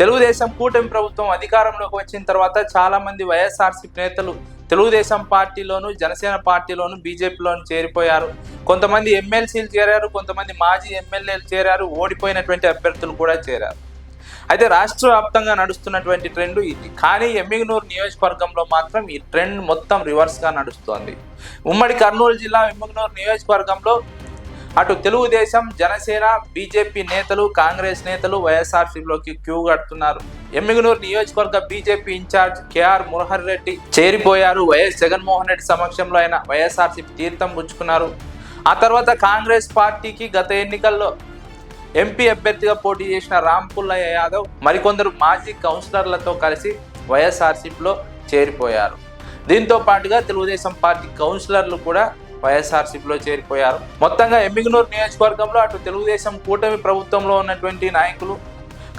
తెలుగుదేశం కూటమి ప్రభుత్వం అధికారంలోకి వచ్చిన తర్వాత చాలా మంది వైఎస్ఆర్సీపీ నేతలు తెలుగుదేశం పార్టీలోను జనసేన పార్టీలోను బీజేపీలోను చేరిపోయారు. కొంతమంది ఎమ్మెల్సీలు చేరారు కొంతమంది మాజీ ఎమ్మెల్యేలు చేరారు ఓడిపోయినటువంటి అభ్యర్థులు కూడా చేరారు. అయితే రాష్ట్ర వ్యాప్తంగా నడుస్తున్నటువంటి ట్రెండ్ ఇది. కానీ ఎమ్మిగనూరు నియోజకవర్గంలో మాత్రం ఈ ట్రెండ్ మొత్తం రివర్స్గా నడుస్తోంది. ఉమ్మడి కర్నూలు జిల్లా ఎమ్మిగనూరు నియోజకవర్గంలో అటు తెలుగుదేశం జనసేన బీజేపీ నేతలు కాంగ్రెస్ నేతలు వైఎస్ఆర్సీలోకి క్యూ కడుతున్నారు. ఎమ్మిగనూరు నియోజకవర్గ BJP in charge KR Murahar Reddy చేరిపోయారు. YS Jaganmohan Reddy సమక్షంలో ఆయన వైఎస్ఆర్సీపీ తీర్థం పుచ్చుకున్నారు. ఆ తర్వాత కాంగ్రెస్ పార్టీకి గత ఎన్నికల్లో ఎంపీ అభ్యర్థిగా పోటీ చేసిన రాంపుల్లయ్య యాదవ్ మరికొందరు మాజీ కౌన్సిలర్లతో కలిసి వైఎస్ఆర్సీపీలో చేరిపోయారు. దీంతో పాటుగా తెలుగుదేశం పార్టీ కౌన్సిలర్లు కూడా వైఎస్ఆర్సీపీలో చేరిపోయారు. మొత్తంగా ఎమ్మిగనూరు నియోజకవర్గంలో అటు తెలుగుదేశం కూటమి ప్రభుత్వంలో ఉన్నటువంటి నాయకులు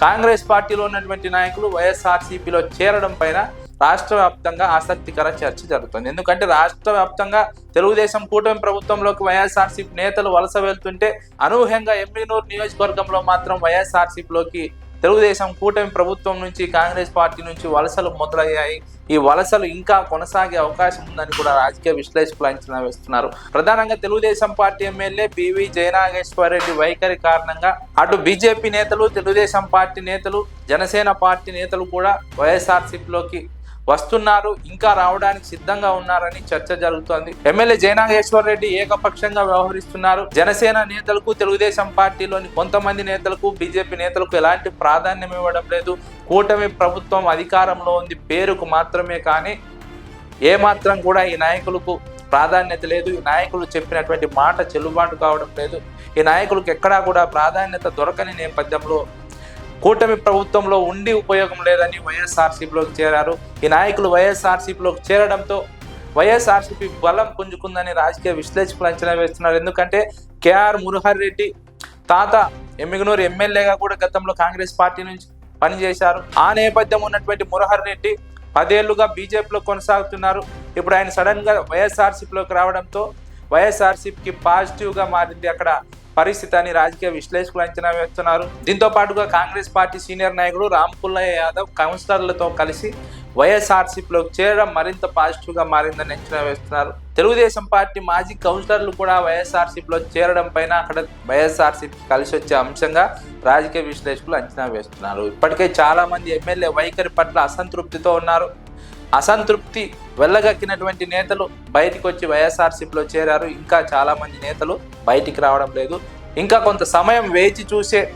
కాంగ్రెస్ పార్టీలో ఉన్నటువంటి నాయకులు వైఎస్ఆర్సీపీలో చేరడం పైన రాష్ట్ర వ్యాప్తంగా ఆసక్తికర చర్చ జరుగుతుంది. ఎందుకంటే రాష్ట్ర వ్యాప్తంగా తెలుగుదేశం కూటమి ప్రభుత్వంలోకి వైఎస్ఆర్సీపీ నేతలు వలస వెళ్తుంటే అనూహ్యంగా ఎమ్మిగనూరు నియోజకవర్గంలో మాత్రం వైఎస్ఆర్సీపీలోకి తెలుగుదేశం కూటమి ప్రభుత్వం నుంచి కాంగ్రెస్ పార్టీ నుంచి వలసలు మొదలయ్యాయి. ఈ వలసలు ఇంకా కొనసాగే అవకాశం ఉందని కూడా రాజకీయ విశ్లేషకులు అంచనా వేస్తున్నారు. ప్రధానంగా Telugudesam party MLA PV Jayanageswara Reddy వైఖరి కారణంగా అటు బీజేపీ నేతలు తెలుగుదేశం పార్టీ నేతలు జనసేన పార్టీ నేతలు కూడా వైఎస్ఆర్సీపీలోకి వస్తున్నారు ఇంకా రావడానికి సిద్ధంగా ఉన్నారని చర్చ జరుగుతోంది. ఎమ్మెల్యే జయనాగేశ్వర్ రెడ్డి ఏకపక్షంగా వ్యవహరిస్తున్నారు. జనసేన నేతలకు తెలుగుదేశం పార్టీలోని కొంతమంది నేతలకు బీజేపీ నేతలకు ఎలాంటి ప్రాధాన్యం ఇవ్వడం లేదు. కూటమి ప్రభుత్వం అధికారంలో ఉంది పేరుకు మాత్రమే కానీ ఏమాత్రం కూడా ఈ నాయకులకు ప్రాధాన్యత లేదు. ఈ నాయకులు చెప్పినటువంటి మాట చెల్లుబాటు కావడం లేదు. ఈ నాయకులకు ఎక్కడా కూడా ప్రాధాన్యత దొరకని నేపథ్యంలో కూటమి ప్రభుత్వంలో ఉండి ఉపయోగం లేదని వైఎస్ఆర్సీపీలోకి చేరారు. ఈ నాయకులు వైఎస్ఆర్సీపీలోకి చేరడంతో వైఎస్ఆర్సీపీ బలం పుంజుకుందని రాజకీయ విశ్లేషకులు అంచనా వేస్తున్నారు. ఎందుకంటే కేఆర్ మురహర్ రెడ్డి తాత ఎమ్మిగనూరు ఎమ్మెల్యేగా కూడా గతంలో కాంగ్రెస్ పార్టీ నుంచి పనిచేశారు. ఆ నేపథ్యం ఉన్నటువంటి మురహర్ రెడ్డి పదేళ్ళుగా బీజేపీలో కొనసాగుతున్నారు. ఇప్పుడు ఆయన సడన్గా వైఎస్ఆర్సీపీలోకి రావడంతో వైఎస్ఆర్సీపీకి పాజిటివ్గా మారింది అక్కడ పరిస్థితి అని రాజకీయ విశ్లేషకులు అంచనా వేస్తున్నారు. దీంతో పాటుగా కాంగ్రెస్ పార్టీ సీనియర్ నాయకుడు రామ్ పుల్లయ్య యాదవ్ కౌన్సిలర్లతో కలిసి వైఎస్ఆర్సీపీలోకి చేరడం మరింత పాజిటివ్గా మారిందని అంచనా వేస్తున్నారు. తెలుగుదేశం పార్టీ మాజీ కౌన్సిలర్లు కూడా వైఎస్ఆర్సీపీలో చేరడం పైన అక్కడ వైఎస్ఆర్సీపీ కలిసి వచ్చే అంశంగా రాజకీయ విశ్లేషకులు అంచనా వేస్తున్నారు. ఇప్పటికే చాలా మంది ఎమ్మెల్యే వైఖరి పట్ల అసంతృప్తితో ఉన్నారు. అసంతృప్తి వెళ్ళగక్కినటువంటి నేతలు బయటికి వచ్చి వైఎస్ఆర్సీపీలో చేరారు. ఇంకా చాలామంది నేతలు బయటికి రావడం లేదు. ఇంకా కొంత సమయం వేచి చూసే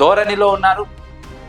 ధోరణిలో ఉన్నారు.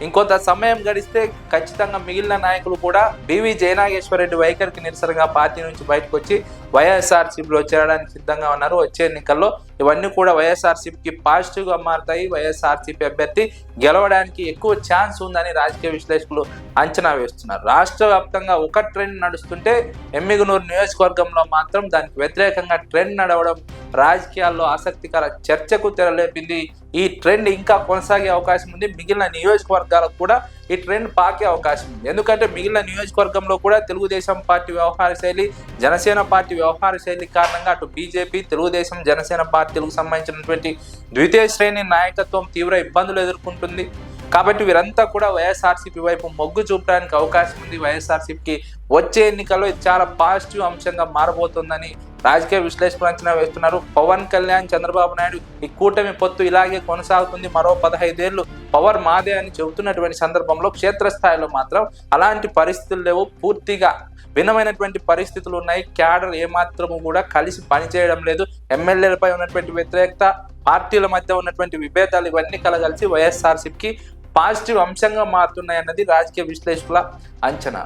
ఇంకొంత సమయం గడిస్తే ఖచ్చితంగా మిగిలిన నాయకులు కూడా బీవీ జయనాగేశ్వర రెడ్డి వైఖరికి నిరసనగా పార్టీ నుంచి బయటకు వచ్చి వైఎస్ఆర్సీపీలో చేరడానికి సిద్ధంగా ఉన్నారు. వచ్చే ఎన్నికల్లో ఇవన్నీ కూడా వైఎస్ఆర్సీపీకి పాజిటివ్గా మారుతాయి. వైఎస్ఆర్సీపీ అభ్యర్థి గెలవడానికి ఎక్కువ ఛాన్స్ ఉందని రాజకీయ విశ్లేషకులు అంచనా వేస్తున్నారు. రాష్ట్ర వ్యాప్తంగా ఒక ట్రెండ్ నడుస్తుంటే ఎమ్మిగునూరు నియోజకవర్గంలో మాత్రం దానికి వ్యతిరేకంగా ట్రెండ్ నడవడం రాజకీయాల్లో ఆసక్తికర చర్చకు తెరలేపింది. ఈ ట్రెండ్ ఇంకా కొనసాగే అవకాశం ఉంది. మిగిలిన నియోజకవర్గాలకు కూడా ఈ ట్రెండ్ పాకే అవకాశం ఉంది. ఎందుకంటే మిగిలిన నియోజకవర్గంలో కూడా తెలుగుదేశం పార్టీ వ్యవహార శైలి జనసేన పార్టీ వ్యవహార శైలి కారణంగా అటు బీజేపీ తెలుగుదేశం జనసేన పార్టీలకు సంబంధించినటువంటి ద్వితీయ శ్రేణి నాయకత్వం తీవ్ర ఇబ్బందులు ఎదుర్కొంటుంది. కాబట్టి వీరంతా కూడా వైఎస్ఆర్సీపీ వైపు మొగ్గు చూపడానికి అవకాశం ఉంది. వైఎస్ఆర్సీపీకి వచ్చే ఎన్నికల్లో ఇది చాలా పాజిటివ్ అంశంగా మారబోతుందని రాజకీయ విశ్లేషకులు అంచనా వేస్తున్నారు. పవన్ కళ్యాణ్ చంద్రబాబు నాయుడు ఈ కూటమి పొత్తు ఇలాగే కొనసాగుతుంది. మరో పదహైదేళ్ళు పవర్ మాదే అని చెబుతున్నటువంటి సందర్భంలో క్షేత్రస్థాయిలో మాత్రం అలాంటి పరిస్థితులు లేవు. పూర్తిగా భిన్నమైనటువంటి పరిస్థితులు ఉన్నాయి. క్యాడర్ ఏమాత్రము కూడా కలిసి పనిచేయడం లేదు. ఎమ్మెల్యేలపై ఉన్నటువంటి వ్యతిరేకత పార్టీల మధ్య ఉన్నటువంటి విభేదాలు ఇవన్నీ కలగలిసి వైఎస్ఆర్సీపీకి పాజిటివ్ అంశంగా మారుతున్నాయి అన్నది రాజకీయ విశ్లేషకుల అంచనా.